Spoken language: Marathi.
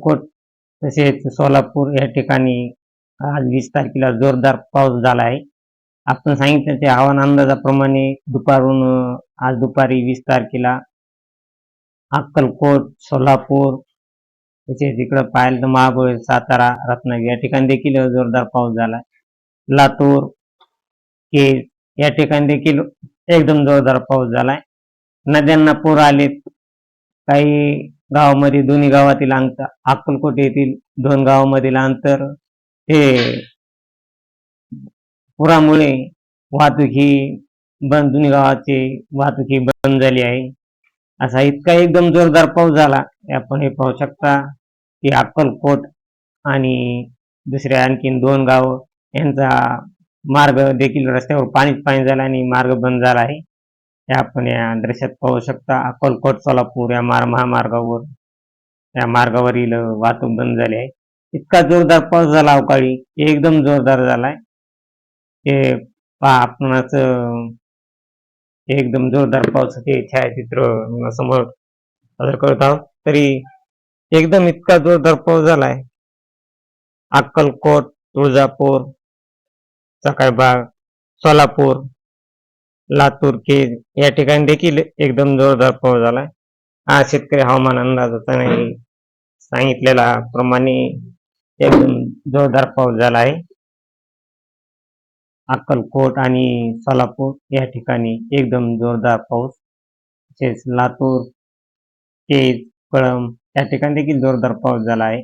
अक्कलकोट तसेच सोलापूर या ठिकाणी आज वीस तारखेला जोरदार पाऊस झाला आहे आपण सांगितलं ते हवामान अंदाजाप्रमाणे दुपारून आज दुपारी वीस तारखेला अक्कलकोट सोलापूर तसेच इकडं पाहिलं तर महाबळ सातारा रत्नागिरी या ठिकाणी देखील जोरदार पाऊस झाला लातूर केज या ठिकाणी देखील एकदम जोरदार पाऊस झालाय. नद्यांना पूर आलेत. काही गावामध्ये दोन्ही गावातील अंतर अक्कलकोट येथील दोन गावामधील अंतर हे पुरामुळे वाहतूक ही बंद दोन्ही गावाची वाहतूक ही बंद झाली आहे. असा इतका एकदम जोरदार पाऊस झाला आपण हे पाहू शकता की अक्कलकोट आणि दुसऱ्या आणखीन दोन गाव यांचा मार्ग देखील रस्त्यावर पाणीच पाणी झाला आणि मार्ग बंद झाला आहे. हे आपण या दृश्यात पाहू शकता अक्कलकोट सोलापूर या मार महामार्गावर. या मार्गावरील वाहतूक बंद झाली आहे. इतका जोरदार पाऊस झाला अवकाळी एकदम जोरदार झालाय. ते पहा आपणच एकदम जोरदार पावसाचे छायाचित्र समोर सादर करत आहोत. तरी एकदम इतका जोरदार पाऊस झालाय. अक्कलकोट तुळजापूर सकाळबाग सोलापूर लातूर केज या ठिकाणी देखील एकदम जोरदार पाऊस झालाय. हा शेतकरी हवामान अंदाजाचा नाही सांगितलेला प्रमाणे एकदम जोरदार पाऊस झाला आहे. अक्कलकोट आणि सोलापूर या ठिकाणी एकदम जोरदार पाऊस. तसेच लातूर केज कळंब या ठिकाणी देखील जोरदार पाऊस झाला आहे.